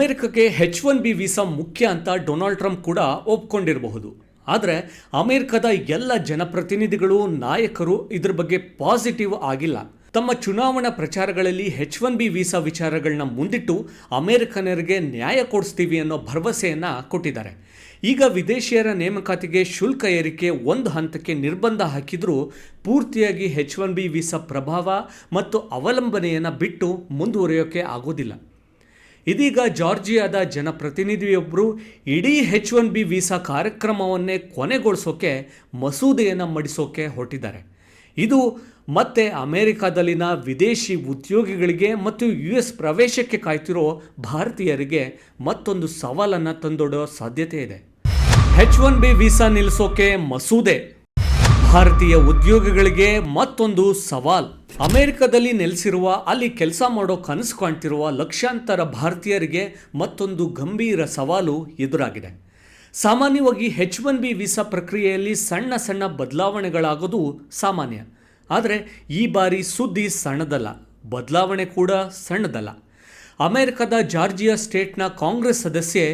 ಅಮೆರಿಕಕ್ಕೆ ಹೆಚ್ one B visa ಮುಖ್ಯ ಅಂತ ಡೊನಾಲ್ಡ್ ಟ್ರಂಪ್ ಕೂಡ ಒಪ್ಕೊಂಡಿರಬಹುದು. ಆದರೆ ಅಮೆರಿಕದ ಎಲ್ಲ ಜನಪ್ರತಿನಿಧಿಗಳು, ನಾಯಕರು ಇದ್ರ ಬಗ್ಗೆ ಪಾಸಿಟಿವ್ ಆಗಿಲ್ಲ. ತಮ್ಮ ಚುನಾವಣಾ ಪ್ರಚಾರಗಳಲ್ಲಿ ಹೆಚ್ ಒನ್ ಬಿ ವೀಸಾ ವಿಚಾರಗಳನ್ನ ಮುಂದಿಟ್ಟು ಅಮೆರಿಕನರಿಗೆ ನ್ಯಾಯ ಕೊಡಿಸ್ತೀವಿ ಅನ್ನೋ ಭರವಸೆಯನ್ನು ಕೊಟ್ಟಿದ್ದಾರೆ. ಈಗ ವಿದೇಶಿಯರ ನೇಮಕಾತಿಗೆ ಶುಲ್ಕ ಏರಿಕೆ ಒಂದು ಹಂತಕ್ಕೆ ನಿರ್ಬಂಧ ಹಾಕಿದರೂ ಪೂರ್ತಿಯಾಗಿ ಹೆಚ್ ಒನ್ ಬಿ ವೀಸಾ ಪ್ರಭಾವ ಮತ್ತು ಅವಲಂಬನೆಯನ್ನು ಬಿಟ್ಟು ಮುಂದುವರಿಯೋಕೆ ಆಗೋದಿಲ್ಲ. ಇದೀಗ ಜಾರ್ಜಿಯಾದ ಜನಪ್ರತಿನಿಧಿಯೊಬ್ಬರು ಇಡೀ ಹೆಚ್ ಒನ್ ಬಿ ವೀಸಾ ಕಾರ್ಯಕ್ರಮವನ್ನೇ ಕೊನೆಗೊಳಿಸೋಕೆ ಮಸೂದೆಯನ್ನು ಮಡಿಸೋಕೆ ಹೊರಟಿದ್ದಾರೆ. ಇದು ಮತ್ತೆ ಅಮೆರಿಕಾದಲ್ಲಿನ ವಿದೇಶಿ ಉದ್ಯೋಗಿಗಳಿಗೆ ಮತ್ತು ಯು ಎಸ್ ಪ್ರವೇಶಕ್ಕೆ ಕಾಯ್ತಿರೋ ಭಾರತೀಯರಿಗೆ ಮತ್ತೊಂದು ಸವಾಲನ್ನು ತಂದೊಡೋ ಸಾಧ್ಯತೆ ಇದೆ. ಹೆಚ್ ಒನ್ ಬಿ ವೀಸಾ ನಿಲ್ಲಿಸೋಕೆ ಮಸೂದೆ. ಭಾರತೀಯ ಉದ್ಯೋಗಿಗಳಿಗೆ ಮತ್ತೊಂದು ಸವಾಲ್. ಅಮೆರಿಕದಲ್ಲಿ ನೆಲೆಸಿರುವ, ಅಲ್ಲಿ ಕೆಲಸ ಮಾಡೋ ಕನಸು ಕಾಣ್ತಿರುವ ಲಕ್ಷಾಂತರ ಭಾರತೀಯರಿಗೆ ಮತ್ತೊಂದು ಗಂಭೀರ ಸವಾಲು ಎದುರಾಗಿದೆ. ಸಾಮಾನ್ಯವಾಗಿ ಹೆಚ್ ಒನ್ ಬಿ ವೀಸಾ ಪ್ರಕ್ರಿಯೆಯಲ್ಲಿ ಸಣ್ಣ ಸಣ್ಣ ಬದಲಾವಣೆಗಳಾಗೋದು ಸಾಮಾನ್ಯ. ಆದರೆ ಈ ಬಾರಿ ಸುದ್ದಿ ಸಣ್ಣದಲ್ಲ, ಬದಲಾವಣೆ ಕೂಡ ಸಣ್ಣದಲ್ಲ. ಅಮೆರಿಕದ ಜಾರ್ಜಿಯಾ ಸ್ಟೇಟ್ನ ಕಾಂಗ್ರೆಸ್ ಸದಸ್ಯೆ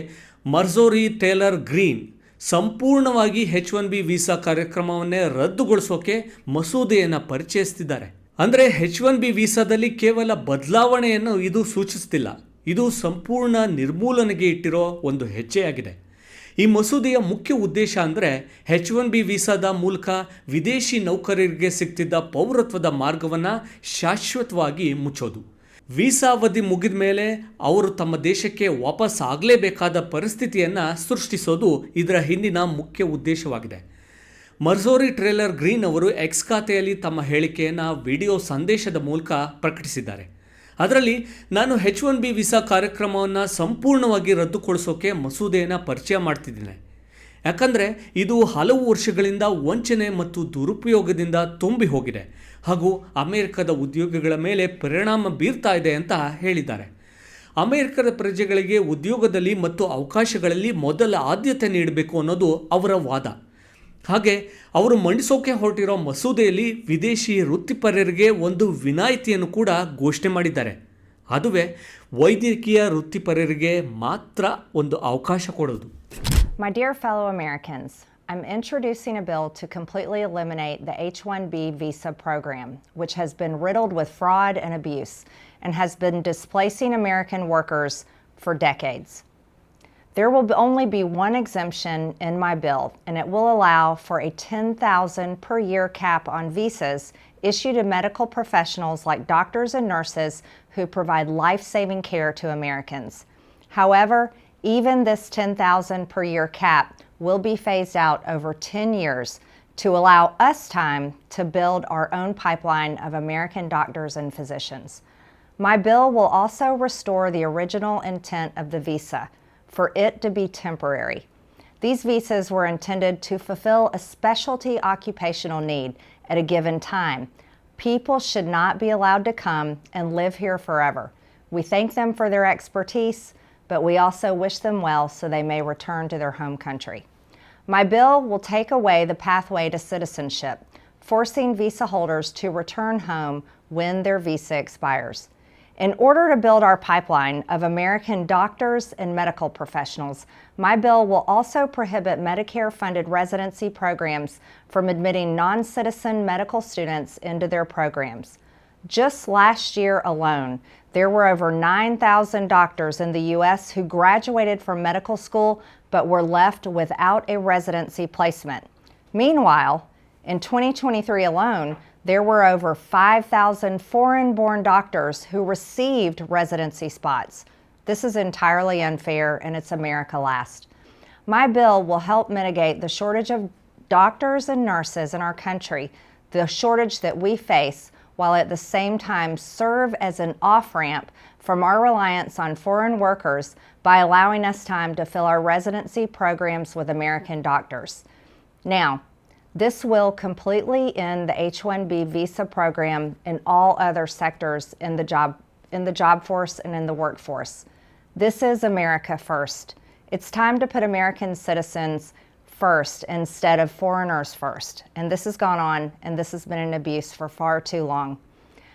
ಮರ್ಜೋರಿ ಟೇಲರ್ ಗ್ರೀನ್ ಸಂಪೂರ್ಣವಾಗಿ ಹೆಚ್ ಒನ್ ಬಿ ವೀಸಾ ಕಾರ್ಯಕ್ರಮವನ್ನೇ ರದ್ದುಗೊಳಿಸೋಕೆ ಮಸೂದೆಯನ್ನು ಪರಿಚಯಿಸ್ತಿದ್ದಾರೆ. ಅಂದರೆ ಹೆಚ್ ಒನ್ ಬಿ ವೀಸಾದಲ್ಲಿ ಕೇವಲ ಬದಲಾವಣೆಯನ್ನು ಇದು ಸೂಚಿಸ್ತಿಲ್ಲ ಇದು ಸಂಪೂರ್ಣ ನಿರ್ಮೂಲನೆಗೆ ಇಟ್ಟಿರೋ ಒಂದು ಹೆಜ್ಜೆಯಾಗಿದೆ. ಈ ಮಸೂದೆಯ ಮುಖ್ಯ ಉದ್ದೇಶ ಅಂದರೆ ಹೆಚ್ ಒನ್ ಬಿ ವೀಸಾದ ಮೂಲಕ ವಿದೇಶಿ ನೌಕರರಿಗೆ ಸಿಗ್ತಿದ್ದ ಪೌರತ್ವದ ಮಾರ್ಗವನ್ನು ಶಾಶ್ವತವಾಗಿ ಮುಚ್ಚೋದು. ವೀಸಾ ಅವಧಿ ಮುಗಿದ ಮೇಲೆ ಅವರು ತಮ್ಮ ದೇಶಕ್ಕೆ ವಾಪಸ್ ಆಗಲೇಬೇಕಾದ ಪರಿಸ್ಥಿತಿಯನ್ನು ಸೃಷ್ಟಿಸೋದು ಇದರ ಹಿಂದಿನ ಮುಖ್ಯ ಉದ್ದೇಶವಾಗಿದೆ. ಮರ್ಜೋರಿ ಟ್ರೇಲರ್ ಗ್ರೀನ್ ಅವರು ಎಕ್ಸ್ ಖಾತೆಯಲ್ಲಿ ತಮ್ಮ ಹೇಳಿಕೆಯನ್ನು ವಿಡಿಯೋ ಸಂದೇಶದ ಮೂಲಕ ಪ್ರಕಟಿಸಿದ್ದಾರೆ. ಅದರಲ್ಲಿ, ನಾನು ಹೆಚ್ ಒನ್ ಬಿ ವೀಸಾ ಕಾರ್ಯಕ್ರಮವನ್ನು ಸಂಪೂರ್ಣವಾಗಿ ರದ್ದುಗೊಳಿಸೋಕೆ ಮಸೂದೆಯನ್ನು ಪರಿಚಯ ಮಾಡ್ತಿದ್ದೇನೆ. ಯಾಕಂದರೆ, ಇದು ಹಲವು ವರ್ಷಗಳಿಂದ ವಂಚನೆ ಮತ್ತು ದುರುಪಯೋಗದಿಂದ ತುಂಬಿ ಹೋಗಿದೆ. ಹಾಗೂ ಅಮೆರಿಕದ ಉದ್ಯೋಗಿಗಳ ಮೇಲೆ ಪರಿಣಾಮ ಬೀರ್ತಾ ಇದೆ ಅಂತ ಹೇಳಿದ್ದಾರೆ. ಅಮೆರಿಕದ ಪ್ರಜೆಗಳಿಗೆ ಉದ್ಯೋಗದಲ್ಲಿ ಮತ್ತು ಅವಕಾಶಗಳಲ್ಲಿ ಮೊದಲ ಆದ್ಯತೆ ನೀಡಬೇಕು ಅನ್ನೋದು ಅವರ ವಾದ. ಹಾಗೆ ಅವರು ಮಂಡಿಸೋಕೆ ಹೊರಟಿರೋ ಮಸೂದೆಯಲ್ಲಿ ವಿದೇಶಿ ವೃತ್ತಿಪರರಿಗೆ ಒಂದು ವಿನಾಯಿತಿಯನ್ನು ಕೂಡ ಘೋಷಣೆ ಮಾಡಿದ್ದಾರೆ ಅದುವೇ ವೈದ್ಯಕೀಯ ವೃತ್ತಿಪರರಿಗೆ ಮಾತ್ರ ಒಂದು ಅವಕಾಶ ಕೊಡೋದು My dear fellow Americans, I'm introducing a bill to completely eliminate the H 1B visa program, which has been riddled with fraud and abuse and has been displacing American workers for decades. There will only be one exemption in my bill, and it will allow for a 10,000 per year cap on visas issued to medical professionals like doctors and nurses who provide life-saving care to Americans. However, even this 10,000 per year cap will be phased out over 10 years to allow us time to build our own pipeline of American doctors and physicians. My bill will also restore the original intent of the visa for it to be temporary. These visas were intended to fulfill a specialty occupational need at a given time. People should not be allowed to come and live here forever. We thank them for their expertise, but we also wish them well so they may return to their home country. My bill will take away the pathway to citizenship, forcing visa holders to return home when their visa expires. In order to build our pipeline of American doctors and medical professionals, my bill will also prohibit Medicare funded residency programs from admitting non citizen medical students into their programs. Just last year alone, there were over 9,000 doctors in the U.S. who graduated from medical school but were left without a residency placement. Meanwhile, in 2023 alone, there were over 5,000 foreign born doctors who received residency spots. This is entirely unfair and it's America last. My bill will help mitigate the shortage of doctors and nurses in our country, the shortage that we face, while at the same time serve as an off ramp from our reliance on foreign workers by allowing us time to fill our residency programs with American doctors. Now, this will completely end the H-1B visa program in all other sectors in the job in the job force and in the workforce. This is America first. It's time to put American citizens first instead of foreigners first. And this has gone on and this has been an abuse for far too long.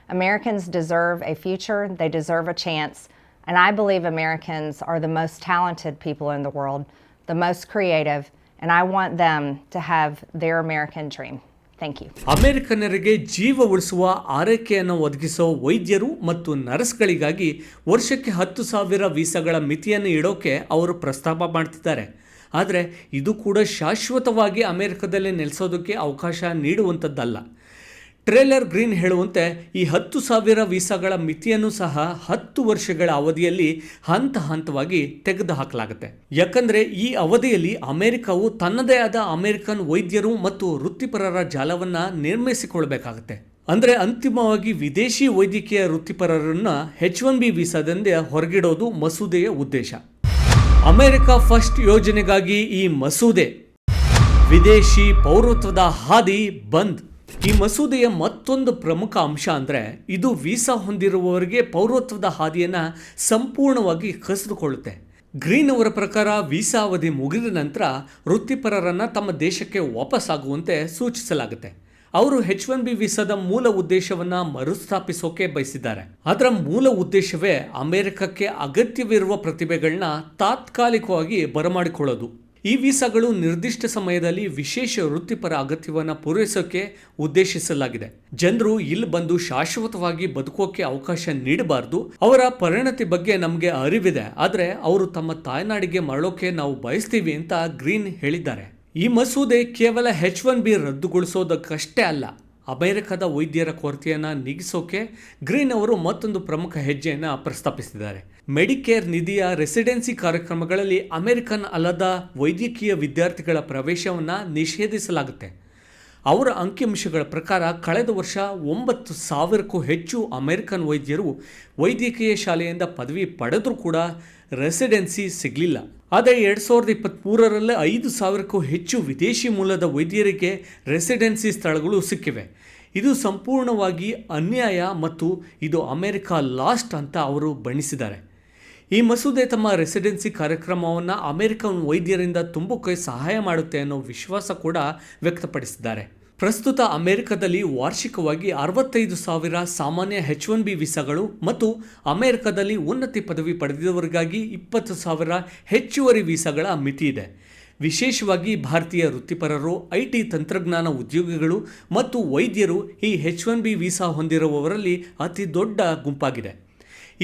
Americans deserve a future, they deserve a chance, And I believe Americans are the most talented people in the world, the most creative, and I want them to have their American dream. Thank you. ಅಮೆರಿಕನ್ನರಿಗೆ ಜೀವ ಉಳಿಸುವ ಆರೈಕೆಯನ್ನು ಒದಗಿಸೋ ವೈದ್ಯರು ಮತ್ತು ನರ್ಸ್ಗಳಿಗಾಗಿ ವರ್ಷಕ್ಕೆ ಹತ್ತು ಸಾವಿರ ವೀಸಾಗಳ ಮಿತಿಯನ್ನು ಇಡೋಕೆ ಅವರು ಪ್ರಸ್ತಾಪ ಮಾಡ್ತಿದ್ದಾರೆ ಆದರೆ ಇದು ಕೂಡ ಶಾಶ್ವತವಾಗಿ ಅಮೆರಿಕದಲ್ಲಿ ನೆಲೆಸೋದಕ್ಕೆ ಅವಕಾಶ ನೀಡುವಂಥದ್ದಲ್ಲ ಟ್ರೇಲರ್ ಗ್ರೀನ್ ಹೇಳುವಂತೆ ಈ ಹತ್ತು ಸಾವಿರ ವೀಸಾಗಳ ಮಿತಿಯನ್ನು ಸಹ ಹತ್ತು ವರ್ಷಗಳ ಅವಧಿಯಲ್ಲಿ ಹಂತ ಹಂತವಾಗಿ ತೆಗೆದುಹಾಕಲಾಗುತ್ತೆ ಯಾಕಂದರೆ ಈ ಅವಧಿಯಲ್ಲಿ ಅಮೆರಿಕವು ತನ್ನದೇ ಆದ ಅಮೆರಿಕನ್ ವೈದ್ಯರು ಮತ್ತು ವೃತ್ತಿಪರರ ಜಾಲವನ್ನು ನಿರ್ಮಿಸಿಕೊಳ್ಬೇಕಾಗತ್ತೆ. ಅಂದರೆ ಅಂತಿಮವಾಗಿ ವಿದೇಶಿ ವೈದ್ಯಕೀಯ ವೃತ್ತಿಪರರನ್ನು ಹೆಚ್ ಒನ್ ಬಿ ವೀಸಾದಿಂದ ಹೊರಗಿಡೋದು ಮಸೂದೆಯ ಉದ್ದೇಶ. ಅಮೆರಿಕ ಫಸ್ಟ್ ಯೋಜನೆಗಾಗಿ ಈ ಮಸೂದೆ. ವಿದೇಶಿ ಪೌರತ್ವದ ಹಾದಿ ಬಂದ್. ಈ ಮಸೂದೆಯ ಮತ್ತೊಂದು ಪ್ರಮುಖ ಅಂಶ ಅಂದರೆ ಇದು ವೀಸಾ ಹೊಂದಿರುವವರಿಗೆ ಪೌರತ್ವದ ಹಾದಿಯನ್ನು ಸಂಪೂರ್ಣವಾಗಿ ಕಸಿದುಕೊಳ್ಳುತ್ತೆ. ಗ್ರೀನ್ ಅವರ ಪ್ರಕಾರ ವೀಸಾ ಅವಧಿ ಮುಗಿದ ನಂತರ ವೃತ್ತಿಪರರನ್ನು ತಮ್ಮ ದೇಶಕ್ಕೆ ವಾಪಸ್ಸಾಗುವಂತೆ ಸೂಚಿಸಲಾಗುತ್ತೆ. ಅವರು ಹೆಚ್ ಒನ್ ಬಿ ವೀಸಾದ ಮೂಲ ಉದ್ದೇಶವನ್ನು ಮರುಸ್ಥಾಪಿಸೋಕೆ ಬಯಸಿದ್ದಾರೆ. ಅದರ ಮೂಲ ಉದ್ದೇಶವೇ ಅಮೆರಿಕಕ್ಕೆ ಅಗತ್ಯವಿರುವ ಪ್ರತಿಭೆಗಳನ್ನ ತಾತ್ಕಾಲಿಕವಾಗಿ ಬರಮಾಡಿಕೊಳ್ಳೋದು. ಈ ವೀಸಾಗಳು ನಿರ್ದಿಷ್ಟ ಸಮಯದಲ್ಲಿ ವಿಶೇಷ ವೃತ್ತಿಪರ ಅಗತ್ಯವನ್ನು ಪೂರೈಸೋಕೆ ಉದ್ದೇಶಿಸಲಾಗಿದೆ. ಜನರು ಇಲ್ಲಿ ಬಂದು ಶಾಶ್ವತವಾಗಿ ಬದುಕೋಕೆ ಅವಕಾಶ ನೀಡಬಾರದು. ಅವರ ಪರಿಣತಿ ಬಗ್ಗೆ ನಮಗೆ ಅರಿವಿದೆ. ಆದರೆ ಅವರು ತಮ್ಮ ತಾಯ್ನಾಡಿಗೆ ಮರಳೋಕೆ ನಾವು ಬಯಸ್ತೀವಿ ಅಂತ ಗ್ರೀನ್ ಹೇಳಿದ್ದಾರೆ. ಈ ಮಸೂದೆ ಕೇವಲ ಹೆಚ್ ಒನ್ ಬಿ ರದ್ದುಗೊಳಿಸೋದಕ್ಕಷ್ಟೇ ಅಲ್ಲ. ಅಮೆರಿಕದ ವೈದ್ಯರ ಕೊರತೆಯನ್ನು ನೀಗಿಸೋಕೆ ಗ್ರೀನ್ ಅವರು ಮತ್ತೊಂದು ಪ್ರಮುಖ ಹೆಜ್ಜೆಯನ್ನು ಪ್ರಸ್ತಾಪಿಸಿದ್ದಾರೆ. ಮೆಡಿಕೇರ್ ನಿಧಿಯ ರೆಸಿಡೆನ್ಸಿ ಕಾರ್ಯಕ್ರಮಗಳಲ್ಲಿ ಅಮೆರಿಕನ್ ಅಲ್ಲದ ವೈದ್ಯಕೀಯ ವಿದ್ಯಾರ್ಥಿಗಳ ಪ್ರವೇಶವನ್ನು ನಿಷೇಧಿಸಲಾಗುತ್ತೆ. ಅವರ ಅಂಕಿಅಂಶಗಳ ಪ್ರಕಾರ ಕಳೆದ ವರ್ಷ ಒಂಬತ್ತು ಸಾವಿರಕ್ಕೂ ಹೆಚ್ಚು ಅಮೆರಿಕನ್ ವೈದ್ಯರು ವೈದ್ಯಕೀಯ ಶಾಲೆಯಿಂದ ಪದವಿ ಪಡೆದರೂ ಕೂಡ ರೆಸಿಡೆನ್ಸಿ ಸಿಗಲಿಲ್ಲ. ಆದರೆ ಎರಡು ಸಾವಿರದ ಇಪ್ಪತ್ತ್ಮೂರರಲ್ಲೇ ಐದು ಸಾವಿರಕ್ಕೂ ಹೆಚ್ಚು ವಿದೇಶಿ ಮೂಲದ ವೈದ್ಯರಿಗೆ ರೆಸಿಡೆನ್ಸಿ ಸ್ಥಳಗಳು ಸಿಕ್ಕಿವೆ. ಇದು ಸಂಪೂರ್ಣವಾಗಿ ಅನ್ಯಾಯ ಮತ್ತು ಇದು ಅಮೆರಿಕ ಲಾಸ್ಟ್ ಅಂತ ಅವರು ಬಣ್ಣಿಸಿದ್ದಾರೆ. ಈ ಮಸೂದೆ ತಮ್ಮ ರೆಸಿಡೆನ್ಸಿ ಕಾರ್ಯಕ್ರಮವನ್ನು ಅಮೆರಿಕನ್ ವೈದ್ಯರಿಂದ ತುಂಬಕ್ಕೆ ಸಹಾಯ ಮಾಡುತ್ತೆ ಅನ್ನೋ ವಿಶ್ವಾಸ ಕೂಡ ವ್ಯಕ್ತಪಡಿಸಿದ್ದಾರೆ. ಪ್ರಸ್ತುತ ಅಮೆರಿಕದಲ್ಲಿ ವಾರ್ಷಿಕವಾಗಿ ಅರವತ್ತೈದು ಸಾವಿರ ಸಾಮಾನ್ಯ ಹೆಚ್ ಒನ್ ಬಿ ವೀಸಾಗಳು ಮತ್ತು ಅಮೆರಿಕದಲ್ಲಿ ಉನ್ನತಿ ಪದವಿ ಪಡೆದವರಿಗಾಗಿ ಇಪ್ಪತ್ತು ಸಾವಿರ ಹೆಚ್ಚುವರಿ ವೀಸಾಗಳ ಮಿತಿ ಇದೆ. ವಿಶೇಷವಾಗಿ ಭಾರತೀಯ ವೃತ್ತಿಪರರು, ಐ ಟಿ ತಂತ್ರಜ್ಞಾನ ಉದ್ಯೋಗಿಗಳು ಮತ್ತು ವೈದ್ಯರು ಈ ಹೆಚ್ ಒನ್ ಬಿ ವೀಸಾ ಹೊಂದಿರುವವರಲ್ಲಿ ಅತಿ ದೊಡ್ಡ ಗುಂಪಾಗಿದೆ.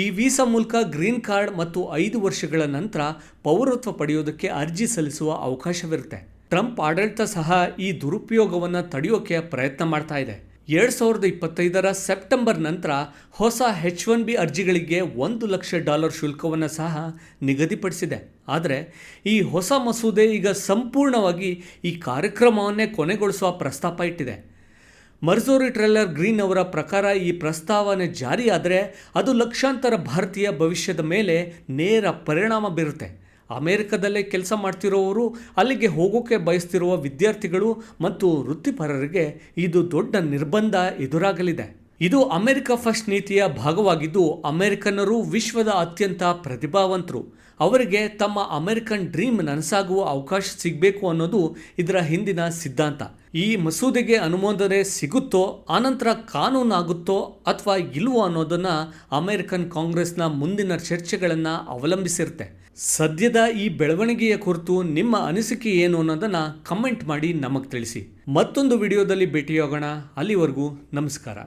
ಈ ವೀಸಾ ಮೂಲಕ ಗ್ರೀನ್ ಕಾರ್ಡ್ ಮತ್ತು ಐದು ವರ್ಷಗಳ ನಂತರ ಪೌರತ್ವ ಪಡೆಯೋದಕ್ಕೆ ಅರ್ಜಿ ಸಲ್ಲಿಸುವ ಅವಕಾಶವಿರುತ್ತೆ. ಟ್ರಂಪ್ ಆಡಳಿತ ಸಹ ಈ ದುರುಪಯೋಗವನ್ನು ತಡೆಯೋಕೆ ಪ್ರಯತ್ನ ಮಾಡ್ತಾ ಇದೆ. ಎರಡು ಸಾವಿರದ ಇಪ್ಪತ್ತೈದರ ಸೆಪ್ಟೆಂಬರ್ ನಂತರ ಹೊಸ ಹೆಚ್ ಒನ್ ಬಿ ಅರ್ಜಿಗಳಿಗೆ ಒಂದು ಲಕ್ಷ ಡಾಲರ್ ಶುಲ್ಕವನ್ನು ಸಹ ನಿಗದಿಪಡಿಸಿದೆ. ಆದರೆ ಈ ಹೊಸ ಮಸೂದೆ ಈಗ ಸಂಪೂರ್ಣವಾಗಿ ಈ ಕಾರ್ಯಕ್ರಮವನ್ನೇ ಕೊನೆಗೊಳಿಸುವ ಪ್ರಸ್ತಾಪ ಇಟ್ಟಿದೆ. ಮರ್ಜೋರಿ ಟ್ರೇಲರ್ ಗ್ರೀನ್ ಅವರ ಪ್ರಕಾರ ಈ ಪ್ರಸ್ತಾವನೆ ಜಾರಿಯಾದರೆ ಅದು ಲಕ್ಷಾಂತರ ಭಾರತೀಯ ಭವಿಷ್ಯದ ಮೇಲೆ ನೇರ ಪರಿಣಾಮ ಬೀರುತ್ತೆ. ಅಮೆರಿಕದಲ್ಲೇ ಕೆಲಸ ಮಾಡ್ತಿರೋವರು ಅಲ್ಲಿಗೆ ಹೋಗೋಕೆ ಬಯಸ್ತಿರುವ ವಿದ್ಯಾರ್ಥಿಗಳು ಮತ್ತು ವೃತ್ತಿಪರರಿಗೆ ಇದು ದೊಡ್ಡ ನಿರ್ಬಂಧ ಎದುರಾಗಲಿದೆ. ಇದು ಅಮೆರಿಕ ಫಸ್ಟ್ ನೀತಿಯ ಭಾಗವಾಗಿದ್ದು ಅಮೆರಿಕನ್ನರು ವಿಶ್ವದ ಅತ್ಯಂತ ಪ್ರತಿಭಾವಂತರು. ಅವರಿಗೆ ತಮ್ಮ ಅಮೆರಿಕನ್ ಡ್ರೀಮ್ ನನಸಾಗುವ ಅವಕಾಶ ಸಿಗಬೇಕು ಅನ್ನೋದು ಇದರ ಹಿಂದಿನ ಸಿದ್ಧಾಂತ. ಈ ಮಸೂದೆಗೆ ಅನುಮೋದನೆ ಸಿಗುತ್ತೋ, ಆನಂತರ ಕಾನೂನಾಗುತ್ತೋ ಅಥವಾ ಇಲ್ವೋ ಅನ್ನೋದನ್ನು ಅಮೆರಿಕನ್ ಕಾಂಗ್ರೆಸ್ನ ಮುಂದಿನ ಚರ್ಚೆಗಳನ್ನು ಅವಲಂಬಿಸಿರುತ್ತೆ. ಸದ್ಯದ ಈ ಬೆಳವಣಿಗೆಯ ಕುರಿತು ನಿಮ್ಮ ಅನಿಸಿಕೆ ಏನು ಅನ್ನೋದನ್ನು ಕಮೆಂಟ್ ಮಾಡಿ ನಮಗೆ ತಿಳಿಸಿ. ಮತ್ತೊಂದು ವಿಡಿಯೋದಲ್ಲಿ ಭೇಟಿಯಾಗೋಣ. ಅಲ್ಲಿವರೆಗೂ ನಮಸ್ಕಾರ.